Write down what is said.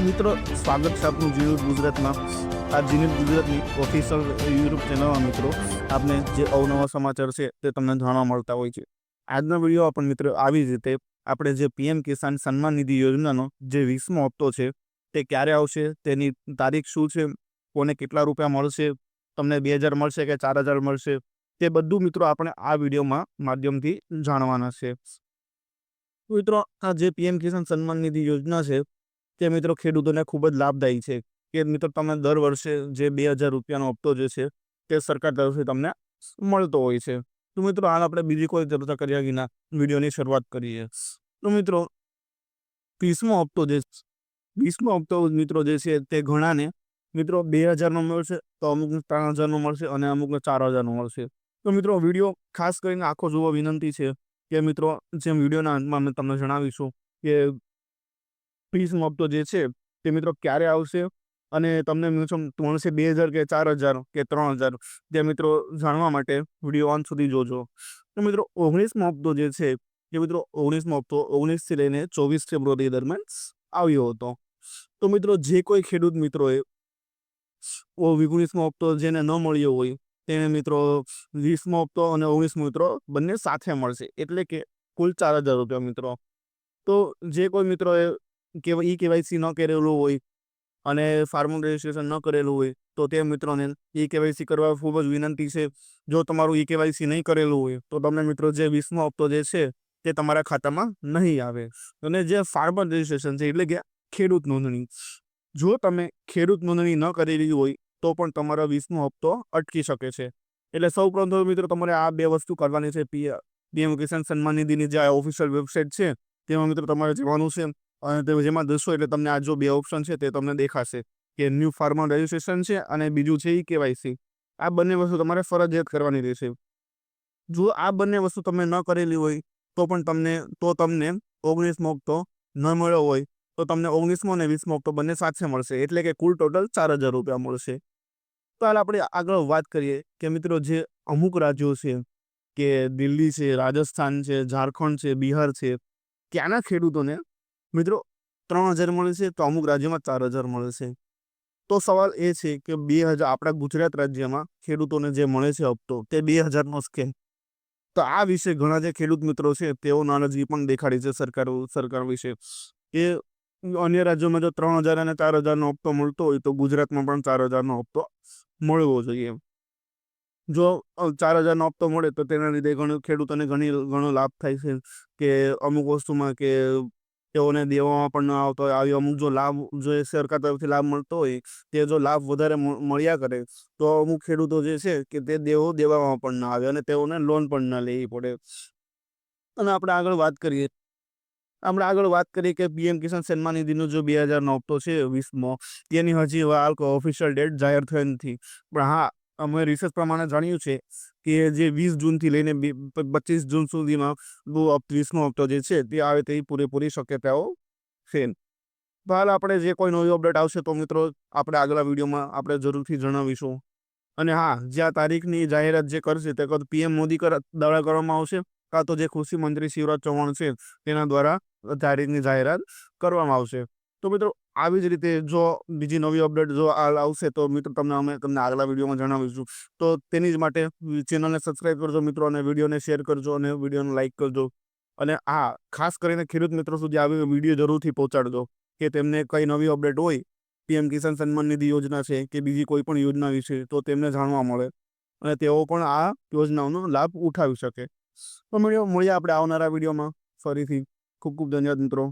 મિત્રો, સ્વાગત છે આપનું જીનુટ ગુજરાતમાં. આ જીનુટ ગુજરાતની ઓફિશિયલ યુટ્યુબ ચેનલમાં મિત્રો, આપને જે અવનવા સમાચાર છે તે તમને જાણવા મળતા હોય છે. આજનો વીડિયો આપણ મિત્રો આવી જ રીતે આપણે જે પીએમ કિસાન સન્માન નિધિ યોજનાનો જે વીસમો હપ્તો છે, તે ક્યારે આવશે, તેની તારીખ શું છે, કોને કેટલા રૂપિયા મળશે, તમને બે હજાર મળશે કે ચાર હજાર મળશે, તે બધું મિત્રો આપણે આ વિડીયોમાં માધ્યમથી જાણવાના છે. મિત્રો, આ જે પીએમ કિસાન સન્માન નિધિ યોજના છે તે મિત્રો ખેડૂતોને ખૂબ જ લાભદાયી છે કે મિત્રો તમે દર વર્ષે જે બે હજાર રૂપિયાનો હપ્તો જે છે તે સરકાર તરફથી તમને મળતો હોય છે. તો મિત્રો હાલ આપણે બીજી કોઈ ચર્ચા કર્યા વિના વિડીયોની શરૂઆત કરીએ. તો મિત્રો વીસમો હપ્તો જે વીસમો હપ્તો મિત્રો જે છે તે ઘણાને મિત્રો બે હજારનો મળશે, તો અમુકને ત્રણ હજારનો મળશે અને અમુકને ચાર હજારનો મળશે. તો મિત્રો વીડિયો ખાસ કરીને આખો જોવો વિનંતી છે કે મિત્રો જેમ વિડીયોના અંતમાં અમે તમને જણાવીશું કે ફીસનો હપ્તો જે છે તે મિત્રો ક્યારે આવશે? અને તમને મ્યુચ્યુઅલ મળશે બે હજાર કે ચાર હજાર કે ત્રણ હજાર તે મિત્રો જાણવા માટે વીડિયો અંત સુધી જોજો. તો મિત્રો ઓગણીસમો હપ્તો જે છે એ મિત્રો ઓગણીસમો હપ્તો ઓગણીસથી લઈને ચોવીસ ફેબ્રુઆરી દરમિયાન આવ્યો હતો. તો મિત્રો જે કોઈ ખેડૂત મિત્રોએ ઓગણીસમો હપ્તો જેને ન મળ્યો હોય તેને મિત્રો વીસમો હપ્તો અને ઓગણીસમો મિત્રો બંને સાથે મળશે. એટલે કે કુલ ચાર હજાર રૂપિયા મિત્રો. તો જે કોઈ મિત્રોએ કે ઈ કેવાયસી ન કરેલું હોય અને ફાર્મર રજિસ્ટ્રેશન ન કરેલું હોય તો તે મિત્રોને ઈ કેવાયસી કરવા ખૂબ જ વિનંતી છે જો તમારું ઈ કેવાયસી નહીં કરેલું હોય તો તમને મિત્રો જે વીસમો હપ્તો જે છે તે તમારા ખાતામાં નહીં આવે અને જે ફાર્મર રજિસ્ટ્રેશન છે એટલે કે ખેડૂત નોંધણી જો તમે ખેડૂત નોંધણી ન કરેલી હોય તો પણ તમારો વીસમો હપ્તો અટકી શકે છે એટલે સૌ પ્રથમ મિત્રો તમારે આ બે વસ્તુ કરવાની છે પીએમ કિસાન સન્માન નિધિની જે ઓફિશિયલ વેબસાઇટ છે તેમાં મિત્રો તમારે જવાનું છે અને તે જેમાં જશો એટલે તમને આ જો બે ઓપ્શન છે તે તમને દેખાશે કે ન્યૂ ફાર્મર રજિસ્ટ્રેશન છે અને બીજું છે ઈ કેવાયસી આ બંને વસ્તુ તમારે ફરજિયાત કરવાની રહેશે. જો આ બંને વસ્તુ તમે ન કરેલી હોય, તો પણ તમને, તો તમને ઓગણીસમો હપ્તો ન મળ્યો હોય, તો તમને ઓગણીસમો અને વીસમો હપ્તો બંને સાથે મળશે. એટલે કે કુલ ટોટલ ચાર હજાર રૂપિયા મળશે. તો હાલ આપણે આગળ વાત કરીએ કે મિત્રો જે અમુક રાજ્યો છે, કે દિલ્હી છે, રાજસ્થાન છે, ઝારખંડ છે, બિહાર છે, ત્યાંના ખેડૂતોને મિત્રો, ત્રણ હજાર મળે છે તો અમુક રાજ્યમાં ચાર હજાર મળે છે. તો સવાલ એ છે કે બે હજાર આપણા ગુજરાત રાજ્યમાં ખેડૂતોને જે મળે છે હપ્તો, તે બે હજારનો સ્કેમ તો આ વિશે ઘણા જે ખેડૂત મિત્રો છે, તેઓ નારાજગી પણ દેખાડી છે સરકાર સરકાર વિશે. કે અન્ય રાજ્યોમાં જો ત્રણ હજાર અને ચાર હજારનો હપ્તો મળતો હોય તો ગુજરાતમાં પણ ચાર હજારનો હપ્તો મળવો જોઈએ જો ચાર હજારનો હપ્તો મળે તો તેના લીધે ઘણું, ખેડૂતોને ઘણી, ઘણો લાભ થાય છે. કે અમુક વસ્તુમાં કે તેઓને દેવામાં પણ ન આવતો હોય. આવી અમુક જો લાભ, જો સરકાર તરફથી લાભ મળતો હોય, તે જો લાભ વધારે મળ્યા કરે, તો અમુક ખેડૂતો જે છે કે તે દેવો દેવામાં પણ ના આવે અને તેઓને લોન પણ ના લેવી પડે. અને આપણે આગળ વાત કરીએ, આપણે આગળ વાત કરીએ કે પીએમ કિસાન સન્માન નિધિનો જો બે હજાર હપ્તો છે વીસમો, તેની હજી હાલ ઓફિશિયલ ડેટ જાહેર થઈ નથી. પણ હા, અમે રિસર્ચ પ્રમાણે જાણ્યું છે કે જે વીસ જૂનથી લઈને પચીસ જૂન સુધીમાં ત્રીસમો હપ્તો જે છે તે આવે તેવી પૂરેપૂરી શક્યતાઓ છે. હાલ આપણે જે કોઈ નવી અપડેટ આવશે તો મિત્રો આપણે આગલા વિડીયોમાં આપણે જરૂરથી જણાવીશું. અને હા જ્યાં તારીખની જાહેરાત જે કરશે તે કદ પીએમ મોદી દ્વારા કરવામાં આવશે, કાં તો જે કૃષિ મંત્રી શિવરાજ ચૌહાણ છે તેના દ્વારા તારીખની જાહેરાત કરવામાં આવશે. તો મિત્રો આવી જ રીતે જો બીજી નવી અપડેટ જો આવશે તો મિત્રો તમને અમે તમને આગલા વિડીયોમાં જણાવીશું. તો તેની જ માટે ચેનલને સબસ્ક્રાઈબ કરજો મિત્રો અને વિડીયોને શેર કરજો અને વિડીયોને લાઇક કરજો. અને હા, ખાસ કરીને ખેડૂત મિત્રો સુધી આવી વીડિયો જરૂરથી પહોંચાડજો કે તેમને કઈ નવી અપડેટ હોય. પીએમ કિસાન સન્માન નિધિ યોજના છે કે બીજી કોઈ પણ યોજના વિશે તો તેમને જાણવા મળે. અને તેઓ પણ આ યોજનાઓનો લાભ ઉઠાવી શકે. તો મળ્યો મળીએ આપણે આવનારા વિડીયોમાં. ફરીથી ખૂબ ખૂબ ધન્યવાદ મિત્રો.